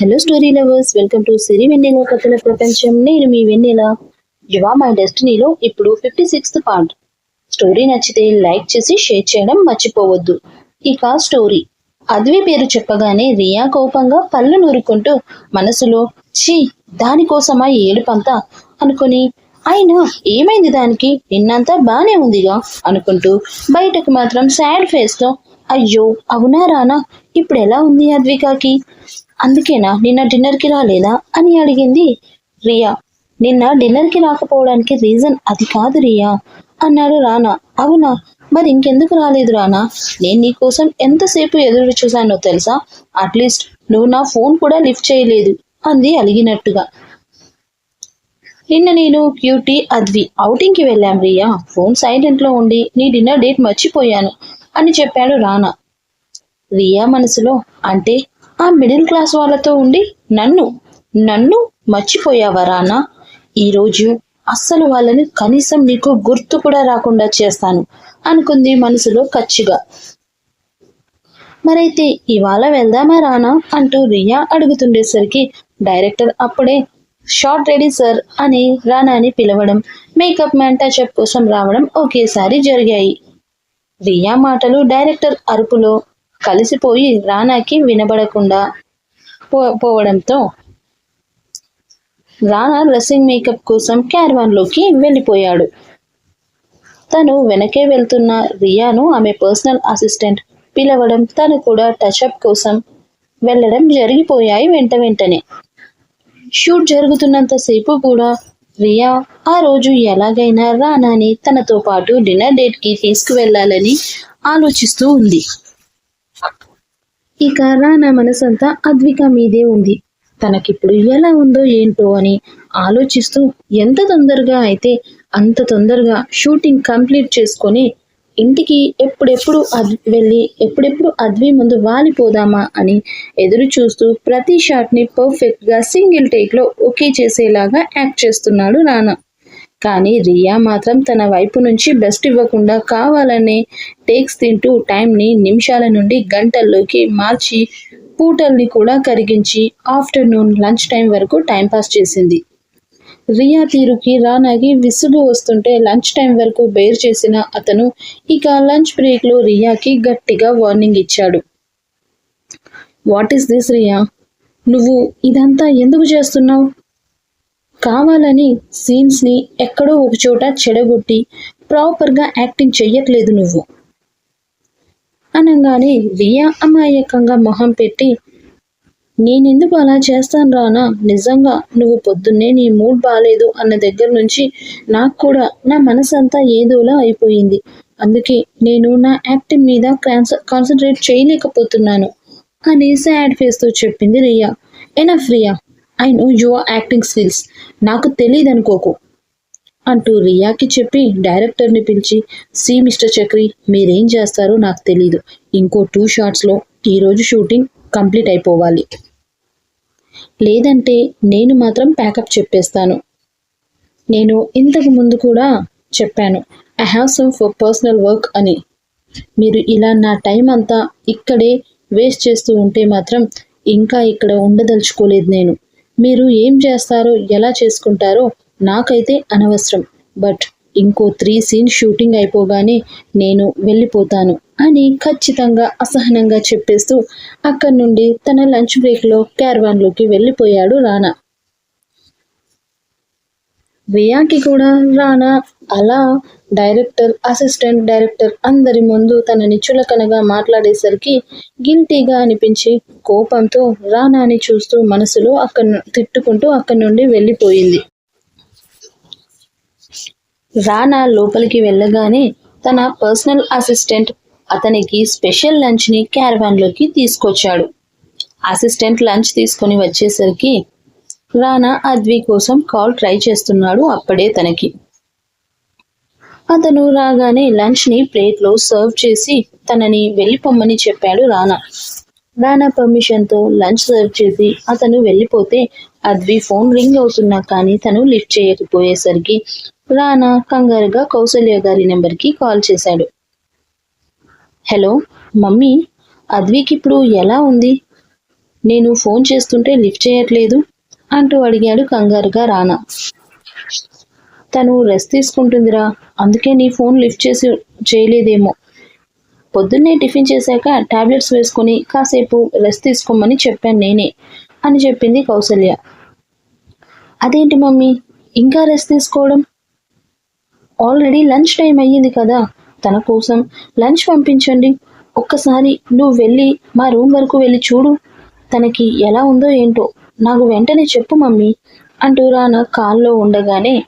Hello story lovers welcome to Siri Vennela కథల ప్రపంచం నేను మీ వెన్నెల. యువా మై డెస్టినీలో ఇప్పుడు ఫిఫ్టీ సిక్స్త్ పార్ట్ స్టోరీ నచ్చితే లైక్ చేసి షేర్ చేయడం మర్చిపోవద్దు. ఇక స్టోరీ అద్వి పేరు చెప్పగానే రియా కోపంగా పళ్ళు నూరుకుంటూ మనసులో ఛీ దానికోసమా ఏడుపంతా? అనుకుని అయినా ఏమైంది దానికి? నిన్నంతా బానే ఉందిగా? అనుకుంటూ బయటకు మాత్రం సాడ్ ఫేస్తో అయ్యో అవునా రానా? ఇప్పుడు ఎలా ఉంది అద్వికాకి? అందుకేనా నిన్న డిన్నర్కి రాలేదా? అని అడిగింది రియా. నిన్న డిన్నర్కి రాకపోవడానికి రీజన్ అది కాదు రియా అన్నాడు రానా. అవునా? మరి ఇంకెందుకు రాలేదు రానా? నేను నీకోసం ఎంతసేపు ఎదురు చూశానో తెలుసా? అట్లీస్ట్ నువ్వు నా ఫోన్ కూడా లిఫ్ట్ చేయలేదు అంది అలిగినట్టుగా. నిన్న నేను క్యూటీ అద్వి అవుటింగ్కి వెళ్ళాం రియా. ఫోన్ సైలెంట్లో ఉండి నీ డిన్నర్ డేట్ మర్చిపోయాను అని చెప్పాడు రానా. రియా మనసులో అంటే ఆ మిడిల్ క్లాస్ వాళ్ళతో ఉండి నన్ను నన్ను మర్చిపోయావా రానా? ఈరోజు అస్సలు వాళ్ళని కనీసం నీకు గుర్తు కూడా రాకుండా చేస్తాను అనుకుంది మనసులో కచ్చిగా. మరైతే ఇవాళ వెళ్దామా రానా? అంటూ రియా అడుగుతుండేసరికి డైరెక్టర్ అప్పుడే షార్ట్ రెడీ సార్ అని రానాని పిలవడం మేకప్ మ్యాన్ టచ్అప్ కోసం రావడం ఒకేసారి జరిగాయి. రియా మాటలు డైరెక్టర్ అరుపులో కలిసిపోయి రానాకి వినబడకుండా పో- పోవడంతో రానా డ్రెస్సింగ్ మేకప్ కోసం క్యారవాన్లోకి వెళ్ళిపోయాడు. తను వెనకే వెళ్తున్న రియాను ఆమె పర్సనల్ అసిస్టెంట్ పిలవడం తను కూడా టచ్అప్ కోసం వెళ్ళడం జరిగిపోయాయి వెంట వెంటనే. షూట్ జరుగుతున్నంతసేపు కూడా రియా ఆ రోజు ఎలాగైనా రానాని తనతో పాటు డిన్నర్ డేట్కి తీసుకువెళ్ళాలని ఆలోచిస్తూ ఉంది. ఇక రానా మనసంతా అద్విక మీదే ఉంది. తనకిప్పుడు ఎలా ఉందో ఏంటో అని ఆలోచిస్తూ ఎంత తొందరగా అయితే అంత తొందరగా షూటింగ్ కంప్లీట్ చేసుకొని ఇంటికి ఎప్పుడెప్పుడు అద్ వెళ్ళి ఎప్పుడెప్పుడు అద్వి ముందు వాలిపోదామా అని ఎదురు చూస్తూ ప్రతి షాట్ని ని పర్ఫెక్ట్గా సింగిల్ టేక్లో ఓకే చేసేలాగా యాక్ట్ చేస్తున్నాడు నాన్న. కానీ రియా మాత్రం తన వైపు నుంచి బెస్ట్ ఇవ్వకుండా కావాలనే టేక్స్ తింటూ టైంని నిమిషాల నుండి గంటల్లోకి మార్చి పూటల్ని కూడా కరిగించి ఆఫ్టర్నూన్ లంచ్ టైం వరకు టైంపాస్ చేసింది. రియా తీరుకి రానాకి విసుగు వస్తుంటే లంచ్ టైం వరకు బేర్ చేసిన అతను ఇక లంచ్ బ్రేక్లో రియాకి గట్టిగా వార్నింగ్ ఇచ్చాడు. What is this Ria? నువ్వు ఇదంతా ఎందుకు చేస్తున్నావు? కావాలని సీన్స్ని ఎక్కడో ఒక చోట చెడగొట్టి ప్రాపర్గా యాక్టింగ్ చెయ్యట్లేదు నువ్వు. అనగానే రియా అమాయకంగా మొహం పెట్టి నేనెందుకు అలా చేస్తాను రానా? నిజంగా నువ్వు పొద్దున్నే నీ మూడ్ బాగాలేదు అన్న దగ్గర నుంచి నాకు కూడా నా మనసంతా ఏదోలా అయిపోయింది. అందుకే నేను నా యాక్టింగ్ మీద కాన్సన్ట్రేట్ చేయలేకపోతున్నాను అని సాడ్ ఫేస్తో చెప్పింది Ria. Enough Ria. I know your acting skills నాకు తెలియదు అనుకోకు అంటూ రియాకి చెప్పి డైరెక్టర్ని పిలిచి సి మిస్టర్ చక్రి మీరేం చేస్తారో నాకు తెలీదు. ఇంకో టూ షార్ట్స్లో ఈరోజు షూటింగ్ కంప్లీట్ అయిపోవాలి. లేదంటే నేను మాత్రం ప్యాకప్ చెప్పేస్తాను. నేను ఇంతకు ముందు కూడా చెప్పాను I have some for personal work అని. మీరు ఇలా నా టైం అంతా ఇక్కడే వేస్ట్ చేస్తూ ఉంటే మాత్రం ఇంకా ఇక్కడ ఉండదలుచుకోలేదు నేను. మీరు ఏం చేస్తారో ఎలా చేసుకుంటారో నాకైతే అనవసరం. బట్ ఇంకో త్రీ సీన్ షూటింగ్ అయిపోగానే నేను వెళ్ళిపోతాను అని ఖచ్చితంగా అసహనంగా చెప్పేస్తూ అక్కడి నుండి తన లంచ్ బ్రేక్లో క్యార్వాన్లోకి వెళ్ళిపోయాడు రానా. రియాకి కూడా రానా అలా డైరెక్టర్ అసిస్టెంట్ డైరెక్టర్ అందరి ముందు తనని చులకనగా మాట్లాడేసరికి గిల్టీగా అనిపించి కోపంతో రానాని చూస్తూ మనసులో అక్కడ తిట్టుకుంటూ అక్కడి నుండి వెళ్ళిపోయింది. రానా లోపలికి వెళ్ళగానే తన పర్సనల్ అసిస్టెంట్ అతనికి స్పెషల్ లంచ్ని క్యారవాన్లోకి తీసుకొచ్చాడు. అసిస్టెంట్ లంచ్ తీసుకొని వచ్చేసరికి రానా అద్వి కోసం కాల్ ట్రై చేస్తున్నాడు అప్పుడే తనకి. అతను రాగానే లంచ్ని ప్లేట్లో సర్వ్ చేసి తనని వెళ్ళిపోమ్మని చెప్పాడు రానా. రానా పర్మిషన్తో లంచ్ సర్వ్ చేసి అతను వెళ్ళిపోతే అద్వి ఫోన్ రింగ్ అవుతున్నా కానీ తను లిఫ్ట్ చేయకపోయేసరికి రానా కంగారుగా కౌసల్య గారి నెంబర్కి కాల్ చేశాడు. హలో మమ్మీ అద్వికి ఇప్పుడు ఎలా ఉంది? నేను ఫోన్ చేస్తుంటే లిఫ్ట్ చేయట్లేదు? అంటూ అడిగాడు కంగారుగా రానా. తను రెస్ట్ తీసుకుంటుందిరా. అందుకే నీ ఫోన్ లిఫ్ట్ చేసి చేయలేదేమో. పొద్దున్నే టిఫిన్ చేశాక టాబ్లెట్స్ వేసుకొని కాసేపు రెస్ట్ తీసుకోమని చెప్పాను నేనే అని చెప్పింది కౌసల్య. అదేంటి మమ్మీ? ఇంకా రెస్ట్ తీసుకోవడం? ఆల్రెడీ లంచ్ టైం అయ్యింది కదా. తన కోసం లంచ్ పంపించండి. ఒక్కసారి నువ్వు వెళ్ళి మా రూమ్ వరకు వెళ్ళి చూడు. తనకి ఎలా ఉందో ఏంటో. నాకు వెంటనే చెప్పు మమ్మీ అంటూ రానా కాల్లో ఉండగానే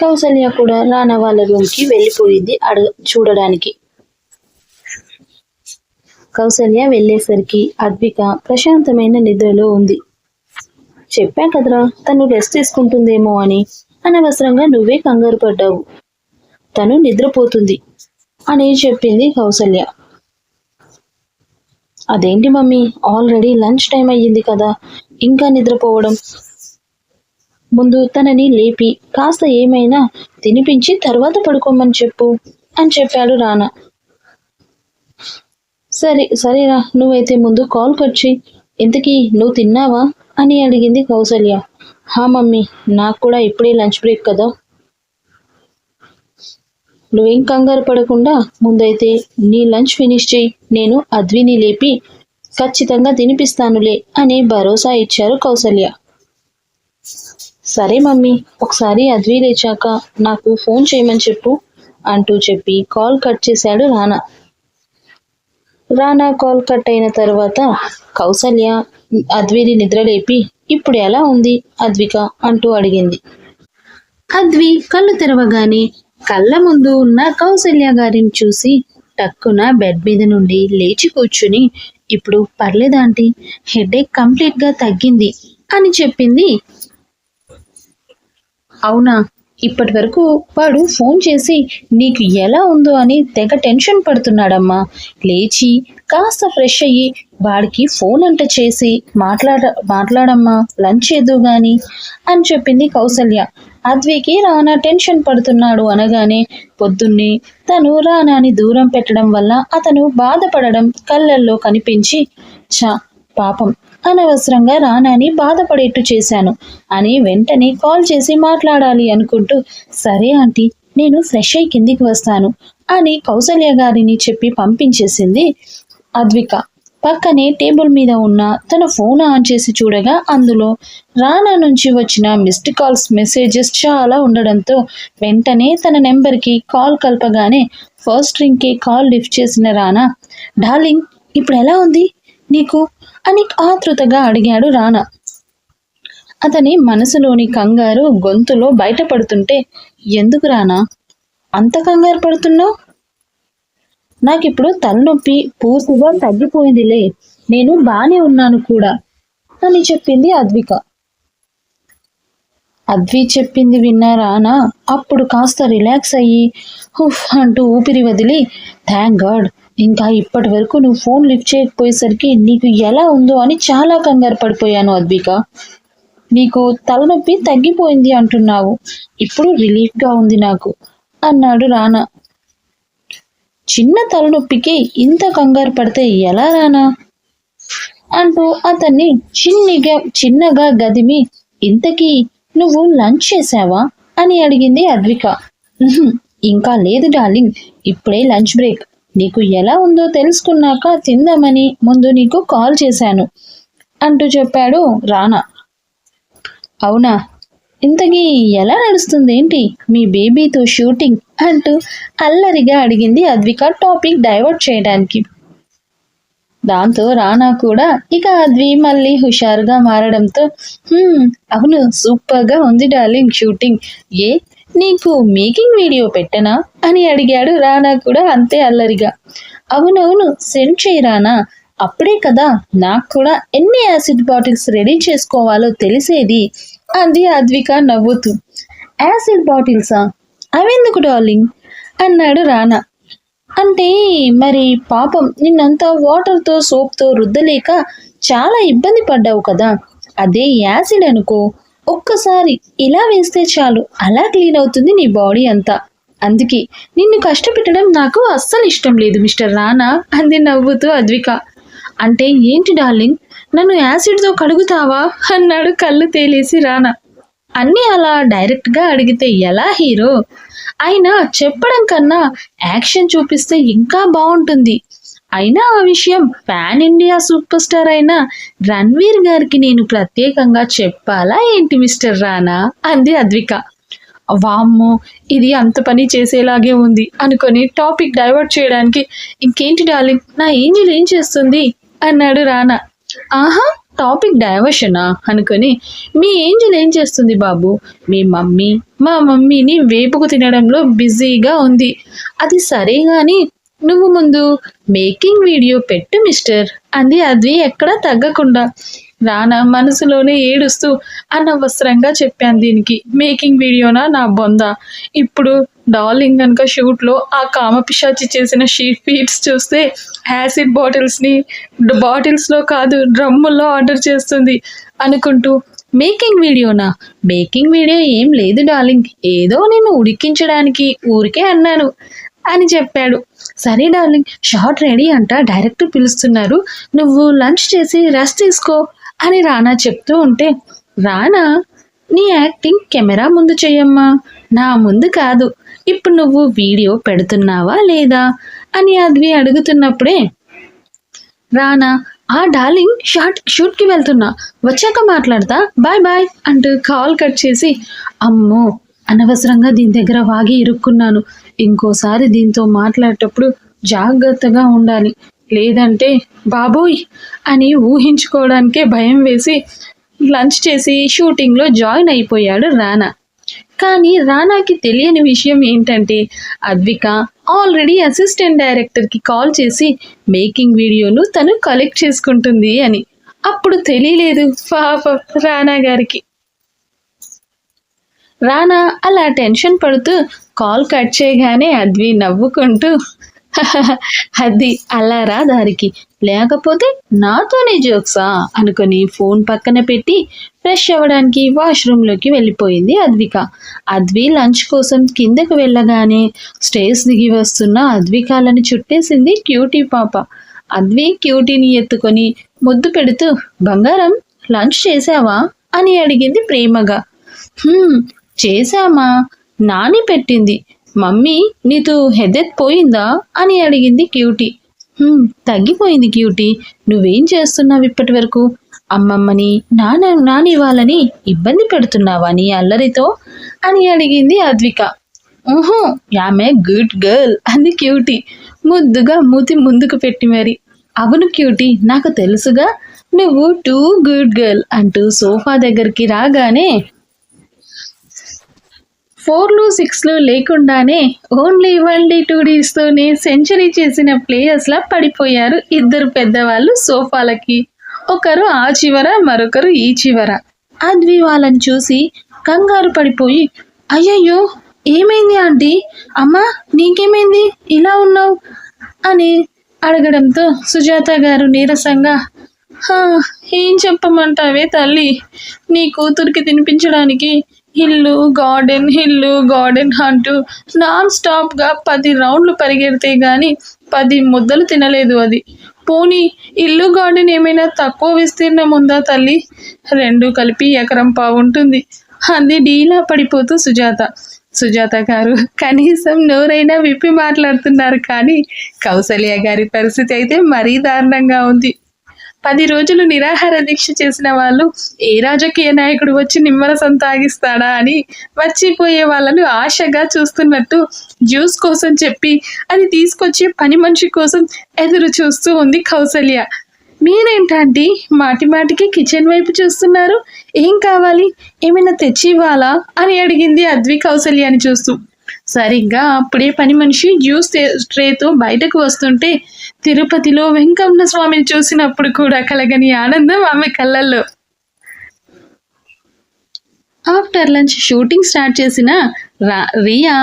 కౌసల్య కూడా రానా వాళ్ళ రూమ్కి వెళ్ళిపోయింది అడగ చూడడానికి. కౌసల్య వెళ్ళేసరికి అద్విక ప్రశాంతమైన నిద్రలో ఉంది. చెప్పా కదరా తను రెస్ట్ తీసుకుంటుందేమో అని. అనవసరంగా నువ్వే కంగారు పడ్డావు. తను నిద్రపోతుంది అని చెప్పింది కౌసల్య. అదేంటి మమ్మీ ఆల్రెడీ లంచ్ టైం అయ్యింది కదా. ఇంకా నిద్రపోవడం. ముందు తనని లేపి కాస్త ఏమైనా తినిపించి తర్వాత పడుకోమని చెప్పు అని చెప్పాడు రానా. సరే సరేరా నువ్వైతే ముందు కాల్కొచ్చి కట్ ఇంతకీ నువ్వు తిన్నావా? అని అడిగింది కౌసల్య. హా మమ్మీ నాకు కూడా ఇప్పుడే లంచ్ బ్రేక్ కదా. నువ్వేం కంగారు పడకుండా ముందైతే నీ లంచ్ ఫినిష్ చేయి నేను అద్విని లేపి ఖచ్చితంగా తినిపిస్తానులే అని భరోసా ఇచ్చారు కౌసల్య. సరే మమ్మీ ఒకసారి అద్వి లేచాక నాకు ఫోన్ చేయమని చెప్పు అంటూ చెప్పి కాల్ కట్ చేశాడు రానా. రానా కాల్ కట్ అయిన తర్వాత కౌసల్య అద్విని నిద్రలేపి ఇప్పుడు ఎలా ఉంది అద్విక అంటూ అడిగింది. అద్వి కళ్ళు తెరవగానే కళ్ళ ముందు ఉన్న కౌసల్య గారిని చూసి టక్కున బెడ్ మీద నుండి లేచి కూర్చుని ఇప్పుడు పర్లేదాంటి హెడేక్ కంప్లీట్గా తగ్గింది అని చెప్పింది అవునా? ఇప్పటి వరకు వాడు ఫోన్ చేసి నీకు ఎలా ఉందో అని తెగ టెన్షన్ పడుతున్నాడమ్మా. లేచి కాస్త ఫ్రెష్ అయ్యి వాడికి ఫోన్ అంట చేసి మాట్లాడ మాట్లాడమ్మా లంచ్ చేద్దు గాని అని చెప్పింది కౌసల్య. అద్వికి రానా టెన్షన్ పడుతున్నాడు అనగానే పొద్దున్నే తను రానాని దూరం పెట్టడం వల్ల అతను బాధపడడం కళ్ళల్లో కనిపించి చా పాపం. అనవసరంగా రానాని బాధపడేట్టు చేశాను. అని వెంటనే కాల్ చేసి మాట్లాడాలి అనుకుంటూ సరే ఆంటీ నేను ఫ్రెష్ అయి కిందికి వస్తాను అని కౌసల్య గారిని చెప్పి పంపించేసింది అద్విక. పక్కనే టేబుల్ మీద ఉన్న తన ఫోన్ ఆన్ చేసి చూడగా అందులో రానా నుంచి వచ్చిన మిస్డ్ కాల్స్ మెసేజెస్ చాలా ఉండడంతో వెంటనే తన నెంబర్కి కాల్ కలపగానే ఫస్ట్ రింగ్కి కాల్ లిఫ్ట్ చేసిన రానా డార్లింగ్ ఇప్పుడు ఎలా ఉంది? నీకు అని ఆతృతగా అడిగాడు రానా అతని మనసులోని కంగారు గొంతులో బయటపడుతుంటే ఎందుకు రానా అంత కంగారు పడుతున్నావు? నాకిప్పుడు తలనొప్పి పూర్తిగా తగ్గిపోయిందిలే. నేను బానే ఉన్నాను కూడా అని చెప్పింది అద్విక. అద్వి చెప్పింది విన్నా రానా అప్పుడు కాస్త రిలాక్స్ అయ్యి హుఫ్ అంటూ ఊపిరి వదిలి థ్యాంక్ గాడ్ ఇంకా ఇప్పటి వరకు నువ్వు ఫోన్ లిఫ్ట్ చేయకపోయేసరికి నీకు ఎలా ఉందో అని చాలా కంగారు పడిపోయాను అద్విక. నీకు తలనొప్పి తగ్గిపోయింది అంటున్నావు. ఇప్పుడు రిలీఫ్గా ఉంది నాకు అన్నాడు రానా. చిన్న తలనొప్పికి ఇంత కంగారు పడితే ఎలా రానా? అంటూ అతన్ని చిన్నగా చిన్నగా గదిమి ఇంతకీ నువ్వు లంచ్ చేసావా అని అడిగింది అద్విక. ఇంకా లేదు డార్లింగ్ ఇప్పుడే లంచ్ బ్రేక్. నీకు ఎలా ఉందో తెలుసుకున్నాక తిందామని ముందు నీకు కాల్ చేశాను అంటూ చెప్పాడు రానా. అవునా? ఇంతకీ ఎలా నడుస్తుంది ఏంటి? మీ బేబీతో షూటింగ్ అంటూ అల్లరిగా అడిగింది అద్విక టాపిక్ డైవర్ట్ చేయడానికి. దాంతో రానా కూడా ఇక అద్వి మళ్ళీ హుషారుగా మారడంతో అవును సూపర్గా ఉంది డార్లింగ్ షూటింగ్. ఏ నీకు మేకింగ్ వీడియో పెట్టనా? అని అడిగాడు రానా కూడా అంతే అల్లరిగా. అవునవును సెండ్ చేయరానా అప్పుడే కదా నాకు కూడా ఎన్ని యాసిడ్ బాటిల్స్ రెడీ చేసుకోవాలో తెలిసేది అంది అద్విక నవ్వుతూ. యాసిడ్ బాటిల్సా అవెందుకు డార్లింగ్? అన్నాడు రానా. అంటే మరి పాపం నిన్నంతా వాటర్తో సోప్తో రుద్దలేక చాలా ఇబ్బంది పడ్డావు కదా. అదే యాసిడ్ అనుకో. ఒక్కసారి ఇలా వేస్తే చాలు. అలా క్లీన్ అవుతుంది నీ బాడీ అంతా. అందుకే నిన్ను కష్టపెట్టడం నాకు అస్సలు ఇష్టం లేదు మిస్టర్ రానా అంది నవ్వుతూ అద్విక. అంటే ఏంటి డార్లింగ్? నన్ను యాసిడ్తో కడుగుతావా? అన్నాడు కళ్ళు తేలేసి రానా. అన్నీ అలా డైరెక్ట్గా అడిగితే ఎలా హీరో? అయినా చెప్పడం కన్నా యాక్షన్ చూపిస్తే ఇంకా బాగుంటుంది. అయినా ఆ విషయం పాన్ ఇండియా సూపర్ స్టార్ అయిన రణ్వీర్ గారికి నేను ప్రత్యేకంగా చెప్పాలా ఏంటి మిస్టర్ రానా అంది అద్విక. వామ్మో ఇది అంత పని చేసేలాగే ఉంది అనుకొని టాపిక్ డైవర్ట్ చేయడానికి ఇంకేంటి డార్లింగ్ నా ఏంజిల్ ఏం చేస్తుంది? అన్నాడు రానా ఆహా టాపిక్ డైవర్షనా? అనుకొని మీ ఏంజిల్ ఏం చేస్తుంది బాబు? మీ మమ్మీ మా మమ్మీని వేపుకు తినడంలో బిజీగా ఉంది. అది సరే కానీ నువ్వు ముందు మేకింగ్ వీడియో పెట్టు మిస్టర్. అంది అది ఎక్కడా తగ్గకుండా. రానా మనసులోనే ఏడుస్తూ అనవసరంగా చెప్పాను దీనికి. మేకింగ్ వీడియోనా నా బొంద? ఇప్పుడు డార్లింగ్ కనుక షూట్లో ఆ కామపిషాచి చేసిన షీట్ ఫీట్స్ చూస్తే యాసిడ్ బాటిల్స్ని బాటిల్స్లో కాదు డ్రమ్ముల్లో ఆర్డర్ చేస్తుంది అనుకుంటూ మేకింగ్ వీడియోనా? మేకింగ్ వీడియో ఏం లేదు డార్లింగ్. ఏదో నేను ఉడికించడానికి ఊరికే అన్నాను అని చెప్పాడు. సరే డార్లింగ్ షార్ట్ రెడీ అంట డైరెక్టర్ పిలుస్తున్నారు. నువ్వు లంచ్ చేసి రెస్ట్ తీసుకో అని రానా చెప్తూ ఉంటే రానా నీ యాక్టింగ్ కెమెరా ముందు చెయ్యమ్మా. నా ముందు కాదు. ఇప్పుడు నువ్వు వీడియో పెడుతున్నావా లేదా అని అద్వి అడుగుతున్నప్పుడే రానా ఆ డార్లింగ్ షార్ట్ షూట్కి వెళ్తున్నా. వచ్చాక మాట్లాడతా. బాయ్ బాయ్ అంటూ కాల్ కట్ చేసి అమ్మో అనవసరంగా దీని దగ్గర వాగి ఇరుక్కున్నాను. ఇంకోసారి దీంతో మాట్లాడేటప్పుడు జాగ్రత్తగా ఉండాలి. లేదంటే బాబోయ్! అని ఊహించుకోవడానికే భయం వేసి లంచ్ చేసి షూటింగ్లో జాయిన్ అయిపోయాడు రానా. కానీ రానాకి తెలియని విషయం ఏంటంటే అద్విక ఆల్రెడీ అసిస్టెంట్ డైరెక్టర్కి కాల్ చేసి మేకింగ్ వీడియోను తను కలెక్ట్ చేసుకుంటుంది అని. అప్పుడు తెలియలేదు పాప రానా గారికి. రానా అలా టెన్షన్ పడుతూ కాల్ కట్ చేయగానే అద్వి నవ్వుకుంటూ అది అలా రా దారికి. లేకపోతే నాతోనే జోక్సా? అనుకొని ఫోన్ పక్కన పెట్టి ఫ్రెష్ అవ్వడానికి వాష్రూమ్లోకి వెళ్ళిపోయింది అద్విక. అద్వి లంచ్ కోసం కిందకు వెళ్ళగానే స్టేజ్ దిగి వస్తున్న అద్వికాలను చుట్టేసింది క్యూటీ పాప. అద్వి క్యూటీని ఎత్తుకొని ముద్దు పెడుతూ బంగారం లంచ్ చేసావా అని అడిగింది ప్రేమగా. చేశామా? నాని పెట్టింది. మమ్మీ నీతో హెదెత్ పోయిందా? అని అడిగింది క్యూటీ. తగ్గిపోయింది క్యూటీ. నువ్వేం చేస్తున్నావు ఇప్పటి వరకు? అమ్మమ్మని నాన్న నాని వాళ్ళని ఇబ్బంది పెడుతున్నావా నీ అల్లరితో? అని అడిగింది అద్విక. ఊహో యామె గుడ్ గర్ల్ అంది క్యూటీ. ముద్దుగా మూతి ముందుకు పెట్టి మరి. అవును క్యూటీ నాకు తెలుసుగా. నువ్వు టూ గుడ్ గర్ల్ అంటూ సోఫా దగ్గరికి రాగానే ఫోర్లు సిక్స్లు లేకుండానే ఓన్లీ వన్ డే టూ డీస్తోనే సెంచరీ చేసిన ప్లేయర్స్లా పడిపోయారు ఇద్దరు పెద్దవాళ్ళు సోఫాలకి. ఒకరు ఆ చివర మరొకరు ఈ చివర. అద్వి వాళ్ళని చూసి కంగారు పడిపోయి అయ్యయ్యో ఏమైంది ఆంటీ? అమ్మా నీకేమైంది? ఇలా ఉన్నావు? అని అడగడంతో సుజాత గారు నీరసంగా ఏం చెప్పమంటావే తల్లి? నీ కూతురికి తినిపించడానికి ఇల్లు గార్డెన్ హిల్లు గార్డెన్ అంటూ నాన్ స్టాప్గా పది రౌండ్లు పరిగెడితే గాని పది ముద్దలు తినలేదు అది. పోనీ ఇల్లు గార్డెన్ ఏమైనా తక్కువ విస్తీర్ణం ఉందా తల్లి? రెండు కలిపి ఎకరం పావుంటుంది అంది డీలా పడిపోతూ సుజాత. సుజాత గారు కనీసం నోరైనా విప్పి మాట్లాడుతున్నారు కానీ కౌసల్య గారి పరిస్థితి అయితే మరీ దారుణంగా ఉంది. పది రోజులు నిరాహార దీక్ష చేసిన వాళ్ళు ఏ రాజకీయ నాయకుడు వచ్చి నిమ్మరసం తాగిస్తాడా అని వచ్చిపోయే వాళ్ళను ఆశగా చూస్తున్నట్టు జ్యూస్ కోసం చెప్పి అది తీసుకొచ్చే పని మనిషి కోసం ఎదురు చూస్తూ ఉంది కౌసల్య. మీరేంటండి మాటి మాటికి కిచెన్ వైపు చూస్తున్నారు. ఏం కావాలి? ఏమైనా తెచ్చి ఇవ్వాలా అని అడిగింది అద్వి కౌసల్యాని చూస్తూ. సరిగ్గా అప్పుడే పని మనిషి జ్యూస్ ట్రేతో బయటకు వస్తుంటే తిరుపతిలో వెంకన్న స్వామిని చూసినప్పుడు కూడా కలగని ఆనందం ఆమె కళ్ళల్లో. ఆఫ్టర్ లంచ్ షూటింగ్ స్టార్ట్ చేసిన రా రియా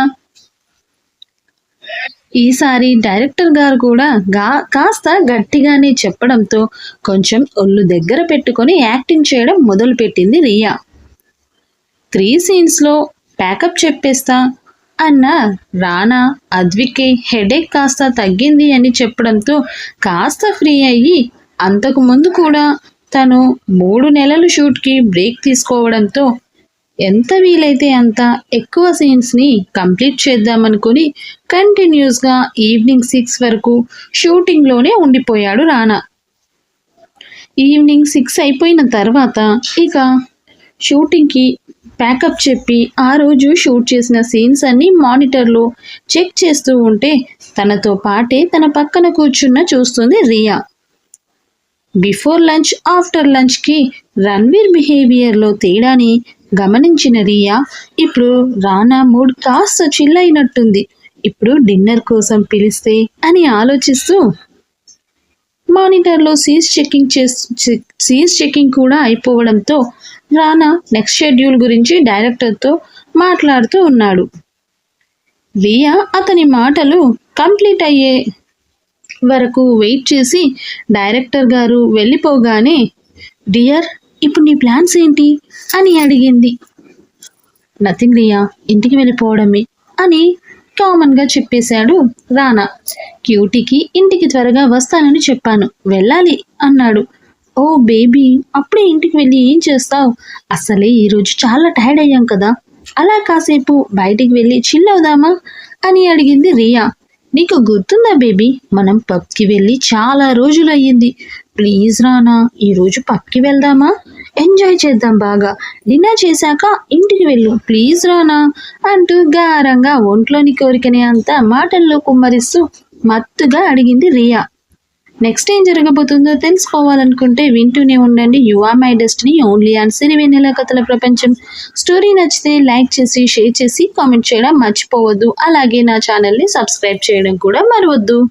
ఈసారి డైరెక్టర్ గారు కూడా గా కాస్త గట్టిగానే చెప్పడంతో కొంచెం ఒళ్ళు దగ్గర పెట్టుకొని యాక్టింగ్ చేయడం మొదలుపెట్టింది రియా. త్రీ సీన్స్లో ప్యాకప్ చెప్పేస్తా అన్న రానా అద్వికి హెడేక్ కాస్త తగ్గింది అని చెప్పడంతో కాస్త ఫ్రీ అయ్యి అంతకుముందు కూడా తను మూడు నెలలు షూట్కి బ్రేక్ తీసుకోవడంతో ఎంత వీలైతే అంత ఎక్కువ సీన్స్ని కంప్లీట్ చేద్దామనుకుని కంటిన్యూస్గా ఈవినింగ్ సిక్స్ వరకు షూటింగ్లోనే ఉండిపోయాడు రానా. ఈవినింగ్ సిక్స్ అయిపోయిన తర్వాత ఇక షూటింగ్కి ప్యాకప్ చెప్పి ఆ రోజు షూట్ చేసిన సీన్స్ అన్ని మానిటర్లో చెక్ చేస్తూ ఉంటే తనతో పాటే తన పక్కన కూర్చున్న చూస్తుంది రియా. బిఫోర్ లంచ్ ఆఫ్టర్ లంచ్కి రణ్వీర్ బిహేవియర్లో తేడాని గమనించిన రియా ఇప్పుడు రానా మూడ్ కాస్త చిల్ అయినట్టుంది ఇప్పుడు డిన్నర్ కోసం పిలిస్తే అని ఆలోచిస్తూ మానిటర్లో సీజ్ చెకింగ్ చేస్ సీజ్ చెకింగ్ కూడా అయిపోవడంతో రానా నెక్స్ట్ షెడ్యూల్ గురించి డైరెక్టర్తో మాట్లాడుతూ ఉన్నాడు. రియా అతని మాటలు కంప్లీట్ అయ్యే వరకు వెయిట్ చేసి డైరెక్టర్ గారు వెళ్ళిపోగానే డియర్ ఇప్పుడు నీ ప్లాన్స్ ఏంటి? అని అడిగింది. నథింగ్ రియా ఇంటికి వెళ్ళిపోవడమే అని కామన్గా చెప్పేశాడు రానా. క్యూటీకి ఇంటికి త్వరగా వస్తానని చెప్పాను. వెళ్ళాలి అన్నాడు. ఓ బేబీ అప్పుడే ఇంటికి వెళ్ళి ఏం చేస్తావు? అసలే ఈరోజు చాలా టైర్డ్ అయ్యాం కదా. అలా కాసేపు బయటికి వెళ్ళి చిల్ అవుదామా? అని అడిగింది రియా. నీకు గుర్తుందా బేబీ మనం పబ్కి వెళ్ళి చాలా రోజులు అయ్యింది. ప్లీజ్ రానా ఈరోజు పబ్కి వెళ్దామా? ఎంజాయ్ చేద్దాం బాగా. డిన్నర్ చేశాక ఇంటికి వెళ్ళు. ప్లీజ్ రానా అంటూ గారంగా ఒంట్లోని కోరికనే అంతా మాటల్లో కుమ్మరిస్తూ మత్తుగా అడిగింది రియా. నెక్స్ట్ ఏం జరగబోతుందో తెలుసుకోవాలనుకుంటే వింటూనే ఉండండి. You are my destiny only on Sirivennela కథల ప్రపంచం. స్టోరీ నచ్చితే లైక్ చేసి షేర్ చేసి కామెంట్ చేయడం మర్చిపోవద్దు. అలాగే నా ఛానల్ని సబ్స్క్రైబ్ చేయడం కూడా మరవద్దు.